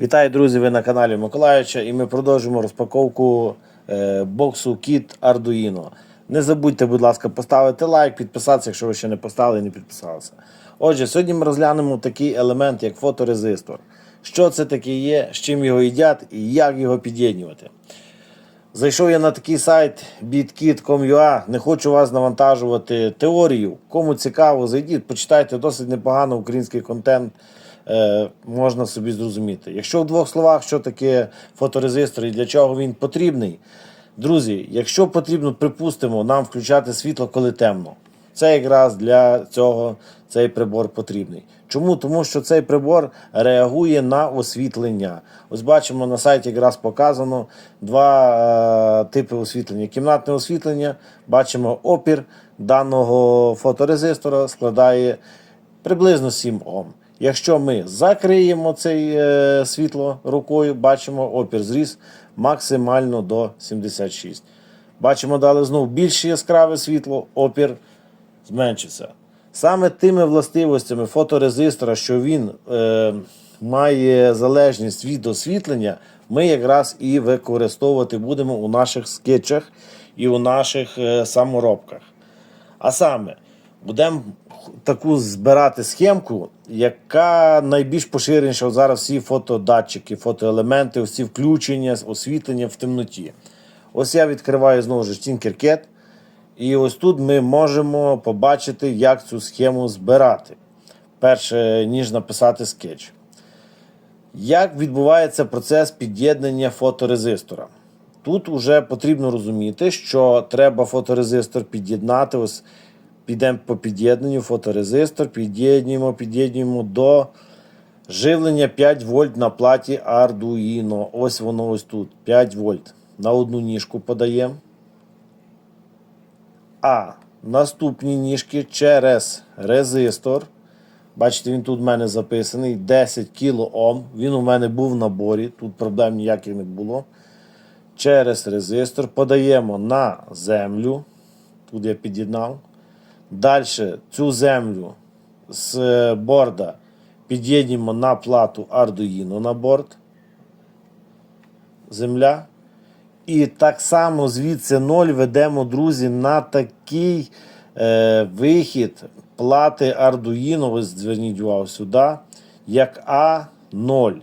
Вітаю, друзі! Ви на каналі Миколаївича і ми продовжуємо розпаковку е, боксу Kit Arduino. Не забудьте, будь ласка, поставити лайк, підписатися, якщо ви ще не поставили і не підписалися. Отже, сьогодні ми розглянемо такий елемент, як фоторезистор. Що це таке є, з чим його їдять і як його під'єднувати. Зайшов я на такий сайт bitkit.com.ua, не хочу вас навантажувати теорію. Кому цікаво, зайдіть, почитайте досить непогано український контент. Е, можна собі зрозуміти. Якщо в двох словах, що таке фоторезистор і для чого він потрібний, друзі, якщо потрібно, припустимо, нам включати світло, коли темно. Це якраз для цього цей прибор потрібний. Чому? Тому що цей прибор реагує на освітлення. Ось бачимо на сайті якраз показано два е, типи освітлення. Кімнатне освітлення, бачимо опір даного фоторезистора складає приблизно 7 Ом. Якщо ми закриємо це е, світло рукою, бачимо опір зріс максимально до 76. Бачимо далі знову більш яскраве світло, опір зменшився. Саме тими властивостями фоторезистора, що він е, має залежність від освітлення, ми якраз і використовувати будемо у наших скетчах і у наших е, саморобках. А саме, будемо таку збирати схемку, яка найбільш поширеніша зараз всі фотодатчики, фотоелементи, всі включення, освітлення в темноті. Ось я відкриваю знову ж Tinkercad. І ось тут ми можемо побачити, як цю схему збирати, перше, ніж написати скетч. Як відбувається процес під'єднання фоторезистора? Тут вже потрібно розуміти, що треба фоторезистор під'єднати. Ось підемо по під'єднанню, фоторезистор, під'єднуємо, під'єднуємо до живлення 5 вольт на платі Arduino. Ось воно ось тут. 5 вольт. На одну ніжку подаємо. А наступні ніжки через резистор. Бачите, він тут в мене записаний 10 кОм. Він у мене був в наборі, тут проблем ніяких не було. Через резистор подаємо на землю. Тут я під'єднав. Далі цю землю з борда під'єднуємо на плату Arduino на борт. Земля. І так само звідси 0 ведемо, друзі, на такий е, вихід плати Arduino, ви зверніть увагу сюди, як А0.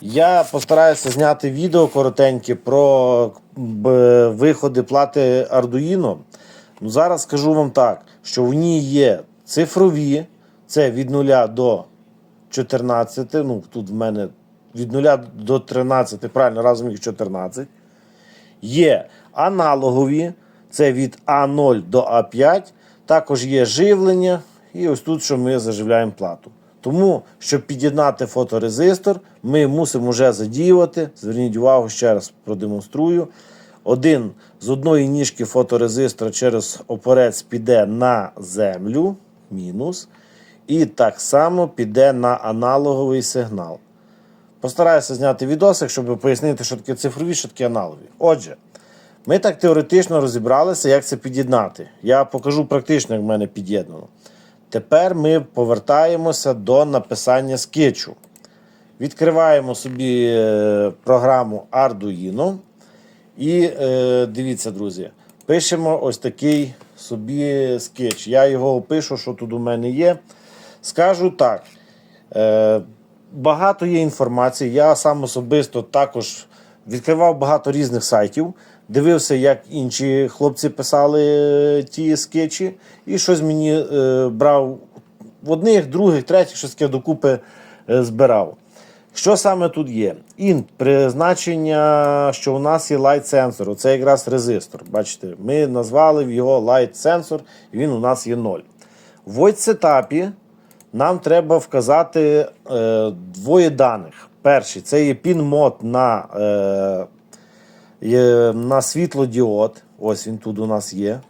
Я постараюся зняти відео коротеньке про б, виходи плати Arduino. Ну, Зараз скажу вам так, що в ній є цифрові, це від 0 до 14. Ну, тут в мене від 0 до 13, правильно, разом їх 14. Є аналогові, це від А0 до А5. Також є живлення. І ось тут, що ми заживляємо плату. Тому, щоб під'єднати фоторезистор, ми мусимо вже задіювати. Зверніть увагу, ще раз продемонструю. Один з одної ніжки фоторезистора через опорець піде на землю, мінус. І так само піде на аналоговий сигнал. Постараюся зняти відосик, щоб пояснити, що таке цифрові, що таке аналогові. Отже, ми так теоретично розібралися, як це під'єднати. Я покажу практично, як в мене під'єднано. Тепер ми повертаємося до написання скетчу. Відкриваємо собі е, програму Arduino. І е, дивіться, друзі, пишемо ось такий собі скетч. Я його опишу, що тут у мене є. Скажу так. Е, багато є інформації. Я сам особисто також відкривав багато різних сайтів, дивився, як інші хлопці писали е, ті скетчі, і щось мені е, брав в одних, других, третіх, щось таке докупи е, збирав. Що саме тут є? Інт призначення, що у нас є light сенсор. Це якраз резистор. Бачите, ми назвали його light сенсор, і він у нас є 0. В сетапі нам треба вказати е, двоє даних. Перший це є пін-мод на, е, на світлодіод. Ось він тут у нас є.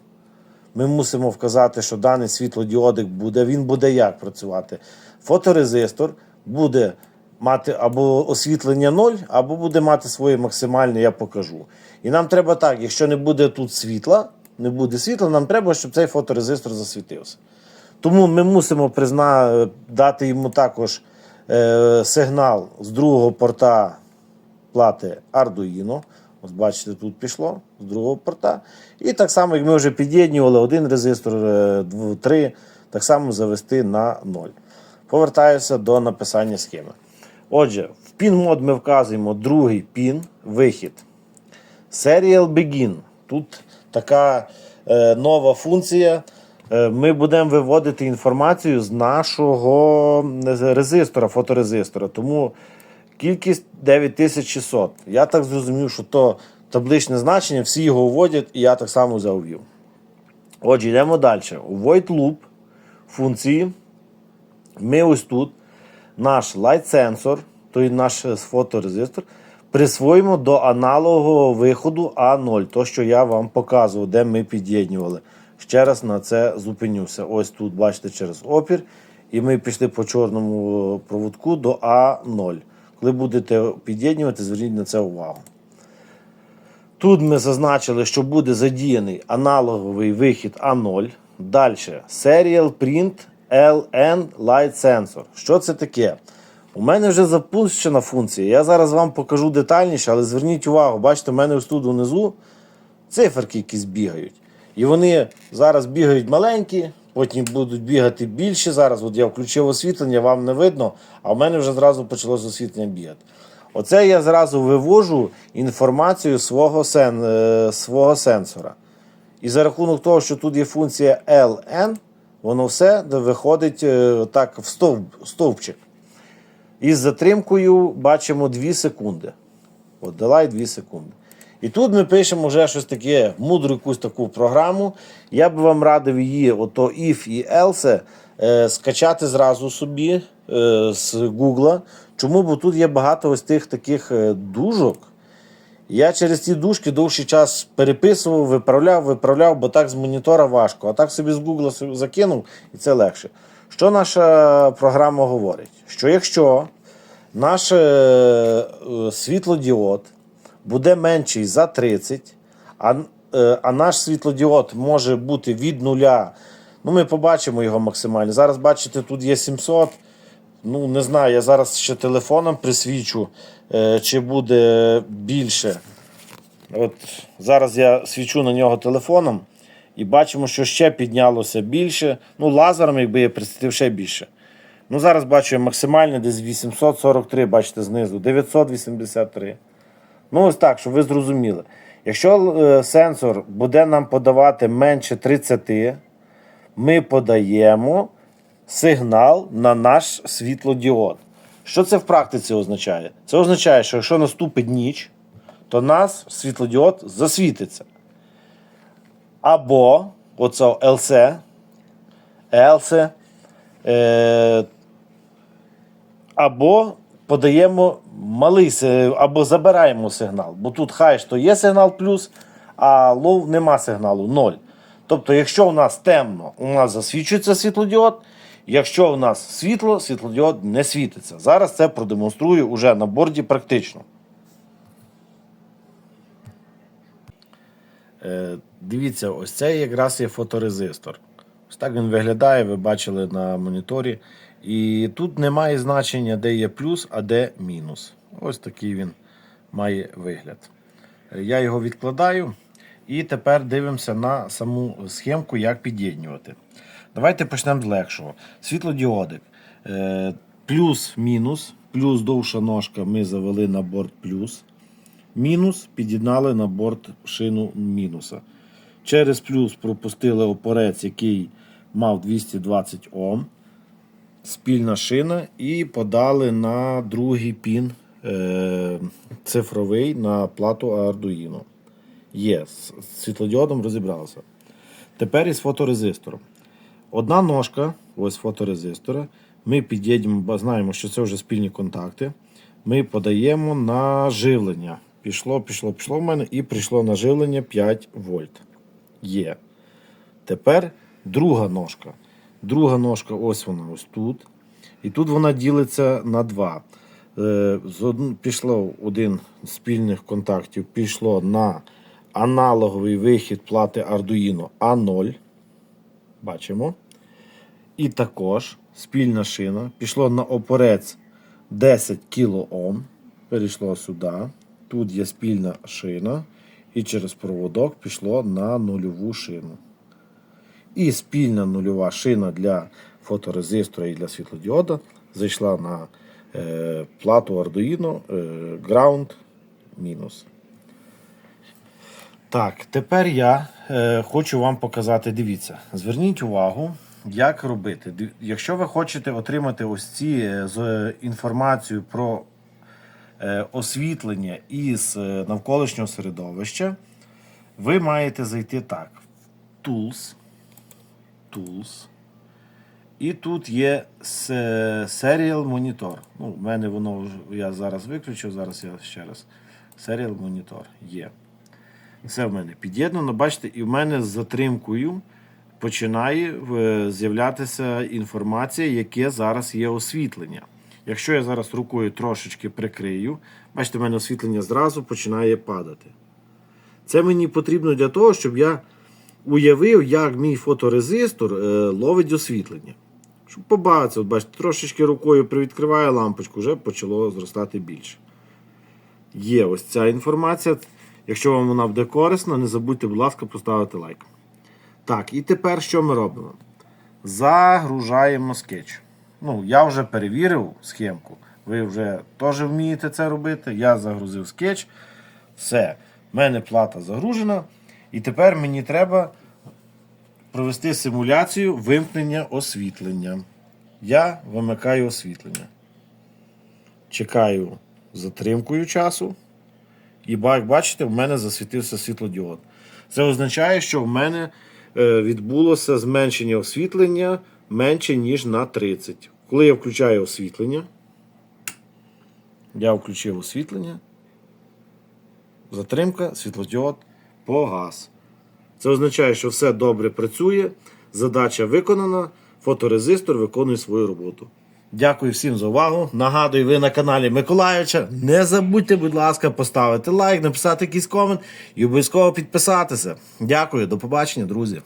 Ми мусимо вказати, що даний світлодіодик буде. Він буде як працювати? Фоторезистор буде мати або освітлення 0, або буде мати своє максимальне, я покажу. І нам треба так, якщо не буде тут світла, не буде світла, нам треба, щоб цей фоторезистор засвітився. Тому ми мусимо призна... дати йому також е, сигнал з другого порта плати Arduino. Ось бачите, тут пішло з другого порта. І так само, як ми вже під'єднували один резистор, е, три, так само завести на 0. Повертаюся до написання схеми. Отже, в пін-мод ми вказуємо другий пін, вихід. Serial Begin. Тут така е, нова функція. Е, ми будемо виводити інформацію з нашого е, резистора, фоторезистора. Тому кількість 9600. Я так зрозумів, що то табличне значення, всі його вводять, і я так само завів. Отже, йдемо далі. У void loop функції ми ось тут наш sensor, тобто наш фоторезистор, присвоїмо до аналогового виходу А0, то, що я вам показував, де ми під'єднували. Ще раз на це зупинюся. Ось тут, бачите, через опір. І ми пішли по чорному проводку до А0. Коли будете під'єднувати, зверніть на це увагу. Тут ми зазначили, що буде задіяний аналоговий вихід А0. Далі Serial Print LN Light Sensor. Що це таке? У мене вже запущена функція. Я зараз вам покажу детальніше, але зверніть увагу, бачите, у мене ось тут внизу циферки якісь бігають. І вони зараз бігають маленькі, потім будуть бігати більші. Зараз от я включив освітлення, вам не видно, а в мене вже зразу почалось освітлення бігати. Оце я зразу вивожу інформацію свого, сен, е, свого сенсора. І за рахунок того, що тут є функція LN, воно все виходить е, так в стовп, стовпчик. Із затримкою бачимо 2 секунди. От дала 2 секунди. І тут ми пишемо вже щось таке, мудру якусь таку програму. Я би вам радив її, ото if і else, е, скачати зразу собі е, з Google. Чому? Бо тут є багато ось тих таких е, дужок. Я через ці дужки довший час переписував, виправляв, виправляв, бо так з монітора важко. А так собі з Google закинув і це легше. Що наша програма говорить? Що якщо наш е, е, світлодіод буде менший за 30, а, е, а наш світлодіод може бути від нуля. Ну, ми побачимо його максимально. Зараз бачите, тут є 700. Ну, не знаю, я зараз ще телефоном присвічу, е, чи буде більше. От зараз я свічу на нього телефоном і бачимо, що ще піднялося більше. Ну, лазером, якби я присвітив ще більше. Ну, зараз бачу я максимальне десь 843, бачите, знизу, 983. Ну, ось так, щоб ви зрозуміли. Якщо е, сенсор буде нам подавати менше 30, ми подаємо сигнал на наш світлодіод. Що це в практиці означає? Це означає, що якщо наступить ніч, то нас світлодіод засвітиться. Або оце LC, LC, е, або подаємо малий або забираємо сигнал. Бо тут хай що є сигнал плюс, а лов нема сигналу 0. Тобто, якщо у нас темно, у нас засвічується світлодіод. Якщо у нас світло, світлодіод не світиться. Зараз це продемонструю уже на борді практично. Е, дивіться, ось це якраз є фоторезистор. Ось так він виглядає, ви бачили на моніторі. І тут немає значення, де є плюс, а де мінус. Ось такий він має вигляд. Е, Я його відкладаю. І тепер дивимося на саму схемку, як під'єднювати. Давайте почнемо з легшого. Світлодіодик. Е, Плюс-мінус. Плюс довша ножка ми завели на борт плюс. Мінус під'єднали на борт шину мінуса. Через плюс пропустили опорець, який мав 220 Ом. Спільна шина, і подали на другий пін е, цифровий на плату Arduino. Є, з світлодіодом розібралися. Тепер із фоторезистором. Одна ножка, ось фоторезистора. Ми під'їдемо, знаємо, що це вже спільні контакти. Ми подаємо на живлення. Пішло, пішло, пішло в мене і прийшло на живлення 5 вольт. Є. Тепер друга ножка. Друга ножка, ось вона ось тут. І тут вона ділиться на два. Е, Пішло один з спільних контактів, пішло на аналоговий вихід плати Arduino A0. Бачимо. І також спільна шина пішло на опорець 10 кОм. Перейшло сюди. Тут є спільна шина. І через проводок пішло на нульову шину. І спільна нульова шина для фоторезистора і для світлодіода зайшла на е, плату Arduino е, Ground мінус. Так, тепер я е, хочу вам показати. Дивіться, зверніть увагу, як робити. Якщо ви хочете отримати ось ці е, з е, інформацію про е, освітлення із е, навколишнього середовища, ви маєте зайти так. Tools. Tools. І тут є Serial Monitor. Ну, в мене воно я зараз виключив, зараз я ще раз. Serial Monitor є. Все в мене під'єднано. Бачите, і в мене з затримкою починає е, з'являтися інформація, яке зараз є освітлення. Якщо я зараз рукою трошечки прикрию, бачите, в мене освітлення зразу починає падати. Це мені потрібно для того, щоб я уявив, як мій фоторезистор е, ловить освітлення. Щоб побачити, от бачите, трошечки рукою привідкриваю лампочку, вже почало зростати більше. Є ось ця інформація. Якщо вам вона буде корисна, не забудьте, будь ласка, поставити лайк. Так, і тепер що ми робимо? Загружаємо скетч. Ну, я вже перевірив схемку. Ви вже теж вмієте це робити. Я загрузив скетч. Все, в мене плата загружена. І тепер мені треба провести симуляцію вимкнення освітлення. Я вимикаю освітлення. Чекаю затримкою часу. І як бачите, в мене засвітився світлодіод. Це означає, що в мене е, відбулося зменшення освітлення менше, ніж на 30. Коли я включаю освітлення, я включив освітлення, затримка, світлодіод погас. Це означає, що все добре працює, задача виконана, фоторезистор виконує свою роботу. Дякую всім за увагу. Нагадую, ви на каналі Миколаївича. Не забудьте, будь ласка, поставити лайк, написати якийсь комент і обов'язково підписатися. Дякую, до побачення, друзі.